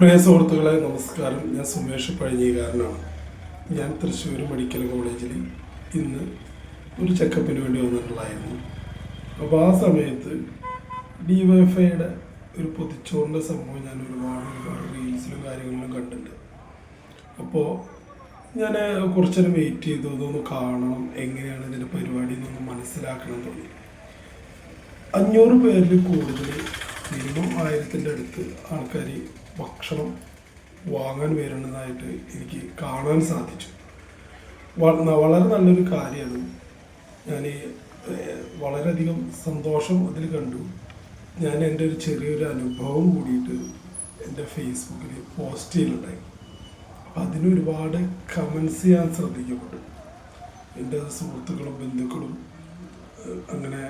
പ്രിയ സുഹൃത്തുക്കളെ നമസ്കാരം. ഞാൻ സുമേഷ് പഴഞ്ഞീകാരനാണ്. ഞാൻ തൃശ്ശൂർ മെഡിക്കൽ കോളേജിൽ ഇന്ന് ഒരു ചെക്കപ്പിന് വേണ്ടി വന്നിട്ടുള്ളായിരുന്നു അപ്പോൾ ആ സമയത്ത് ഡി വൈഫൈയുടെ ഒരു പൊതിച്ചോറിന്റെ സംഭവം ഞാൻ ഒരുപാട് ഒരുപാട് റീൽസിലും കാര്യങ്ങളിലും കണ്ടിട്ടുണ്ട്. അപ്പോൾ ഞാൻ കുറച്ചേരം വെയിറ്റ് ചെയ്തു. ഇതൊന്ന് കാണണം. എങ്ങനെയാണ് ഇതിന്റെ പരിപാടി എന്നൊന്ന് മനസ്സിലാക്കണം തോന്നി. അഞ്ഞൂറ് പേരിൽ കൂടുതൽ മിനിമം ആയിരത്തിന്റെ അടുത്ത് ആൾക്കാർ ഭക്ഷണം വാങ്ങാൻ വരുന്നതായിട്ട് എനിക്ക് കാണാൻ സാധിച്ചു. വളരെ നല്ലൊരു കാര്യമാണ്. ഞാൻ വളരെയധികം സന്തോഷം അതിൽ കണ്ടു. ഞാൻ എന്റെ ഒരു ചെറിയൊരു അനുഭവം കൂടിയിട്ട് എന്റെ ഫേസ്ബുക്കിൽ പോസ്റ്റ് ചെയ്യുന്നുണ്ടായി അപ്പം അതിന് ഒരുപാട് കമൻസ് ചെയ്യാൻ ശ്രദ്ധിക്കപ്പെട്ടു. എന്റെ സുഹൃത്തുക്കളും ബന്ധുക്കളും അങ്ങനെ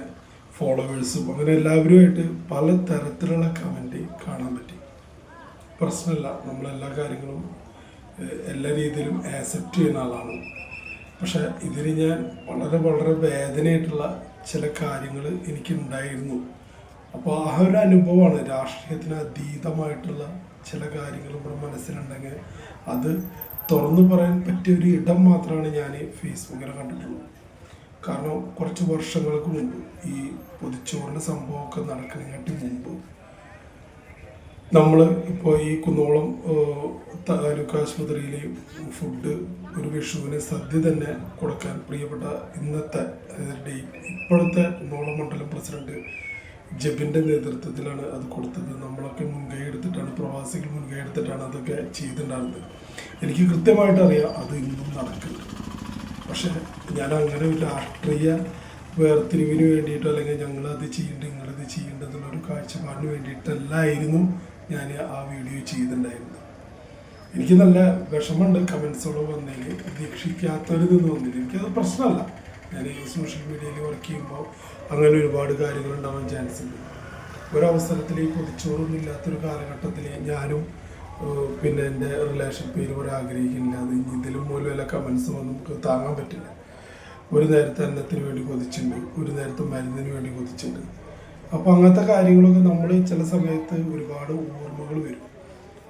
ഫോളോവേഴ്സും അങ്ങനെ എല്ലാവരുമായിട്ട് പല തരത്തിലുള്ള കമന്റ് കാണാൻ പറ്റി. പ്രശ്നമില്ല നമ്മളെല്ലാ കാര്യങ്ങളും എല്ലാ രീതിയിലും ആക്സെപ്റ്റ് ചെയ്യുന്ന ആളാണ്. പക്ഷേ ഇതിന് ഞാൻ വളരെ വളരെ വേദനയായിട്ടുള്ള ചില കാര്യങ്ങൾ എനിക്കുണ്ടായിരുന്നു. അപ്പോൾ ആ ഒരു അനുഭവമാണ് രാഷ്ട്രീയത്തിന് അതീതമായിട്ടുള്ള ചില കാര്യങ്ങൾ നമ്മുടെ മനസ്സിലുണ്ടെങ്കിൽ അത് തുറന്നു പറയാൻ പറ്റിയ ഒരു ഇടം മാത്രമാണ് ഞാൻ ഫേസ്ബുക്കിൽ കണ്ടിട്ടുള്ളത്. കാരണം കുറച്ച് വർഷങ്ങൾക്ക് മുമ്പ് ഈ പൊതിച്ചോറിന്റെ സംഭവമൊക്കെ നടക്കുന്നതിനായിട്ട് മുമ്പ്. നമ്മൾ ഇപ്പോൾ ഈ കുന്നോളം താലൂക്ക് ആശുപത്രിയിലെ ഫുഡ് ഒരു വിഷുവിന് സദ്യ തന്നെ കൊടുക്കാൻ പ്രിയപ്പെട്ട ഇന്നത്തെ ഡേ ഇപ്പോഴത്തെ കുന്നോളം മണ്ഡലം പ്രസിഡന്റ് ജബിന്റെ നേതൃത്വത്തിലാണ് അത് കൊടുത്തത്. നമ്മളൊക്കെ മുൻകൈ എടുത്തിട്ടാണ് പ്രവാസികൾ മുൻകൈ എടുത്തിട്ടാണ് അതൊക്കെ ചെയ്തിട്ടുണ്ടായിരുന്നത്. എനിക്ക് കൃത്യമായിട്ട് അറിയാം അത് ഇന്നും നടക്കുന്നുണ്ട്. പക്ഷെ ഞാൻ അങ്ങനെ ഒരു രാഷ്ട്രീയ വേർതിരിവിന് വേണ്ടിയിട്ടോ അല്ലെങ്കിൽ ഞങ്ങൾ അത് ചെയ്യേണ്ട നിങ്ങളത് ചെയ്യേണ്ടത് ഒരു കാഴ്ചപ്പാടിന് വേണ്ടിയിട്ടല്ലായിരുന്നു ഞാൻ ആ വീഡിയോ ചെയ്തിട്ടുണ്ടായിരുന്നത്. എനിക്ക് നല്ല വിഷമമുണ്ട് കമൻസുകൾ വന്നതിൽ പ്രതീക്ഷിക്കാത്തവരിതൊന്നും വന്നില്ല എനിക്കത് പ്രശ്നമല്ല. ഞാൻ ഈ സോഷ്യൽ മീഡിയയിൽ വർക്ക് ചെയ്യുമ്പോൾ അങ്ങനെ ഒരുപാട് കാര്യങ്ങൾ ഉണ്ടാവാൻ ചാൻസ് ഉണ്ട് ഒരവസരത്തിൽ ഈ പൊതിച്ചോറൊന്നും ഇല്ലാത്തൊരു കാലഘട്ടത്തിൽ ഞാനും പിന്നെ എന്റെ റിലേഷൻഷിപ്പിൽ പറയാൻ ആഗ്രഹിക്കുന്നില്ല. അത് ഇതിലും മൂലം വല്ല കമൻസ് വന്ന് നമുക്ക് താങ്ങാൻ പറ്റില്ല. ഒരു നേരത്തെ അന്നത്തിന് വേണ്ടി കൊതിച്ചിട്ടുണ്ട്. ഒരു നേരത്തെ മരുന്നിന് വേണ്ടി കൊതിച്ചിട്ടുണ്ട്. അപ്പോൾ അങ്ങനത്തെ കാര്യങ്ങളൊക്കെ നമ്മൾ ചില സമയത്ത് ഒരുപാട് ഓർമ്മകൾ വരും.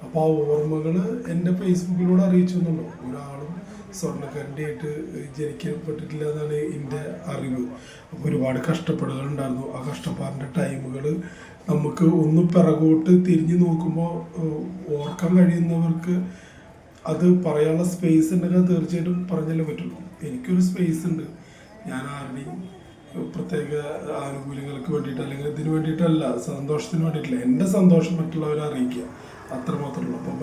അപ്പോൾ ആ ഓർമ്മകൾ എന്റെ ഫേസ്ബുക്കിലൂടെ അറിയിച്ചു എന്നുള്ളൂ ഒരാളും സ്വർണക്കരണ്ടിയായിട്ട് ജനിക്കപ്പെട്ടിട്ടില്ല എന്നാണ് എന്റെ അറിവ്. അപ്പോൾ ഒരുപാട് കഷ്ടപ്പാടുകൾ ഉണ്ടായിരുന്നു ആ കഷ്ടപ്പാടിന്റെ ടൈമുകൾ നമുക്ക് ഒന്ന് പിറകോട്ട് തിരിഞ്ഞു നോക്കുമ്പോൾ ഓർക്കാൻ കഴിയുന്നവർക്ക് അത് പറയാനുള്ള സ്പേസ് ഉണ്ടെങ്കിൽ തീർച്ചയായിട്ടും പറഞ്ഞല്ലേ പറ്റുള്ളൂ. എനിക്കൊരു സ്പേസ് ഉണ്ട്. ഞാൻ ആരുടെയും പ്രത്യേക ആനുകൂല്യങ്ങൾക്ക് വേണ്ടിയിട്ട് അല്ലെങ്കിൽ ഇതിന് വേണ്ടിയിട്ടല്ല സന്തോഷത്തിന് വേണ്ടിയിട്ടില്ല. എന്റെ സന്തോഷം മറ്റുള്ളവരെ അറിയിക്കുക. അത്രമാത്രമേ ഉള്ളൂ. അപ്പോൾ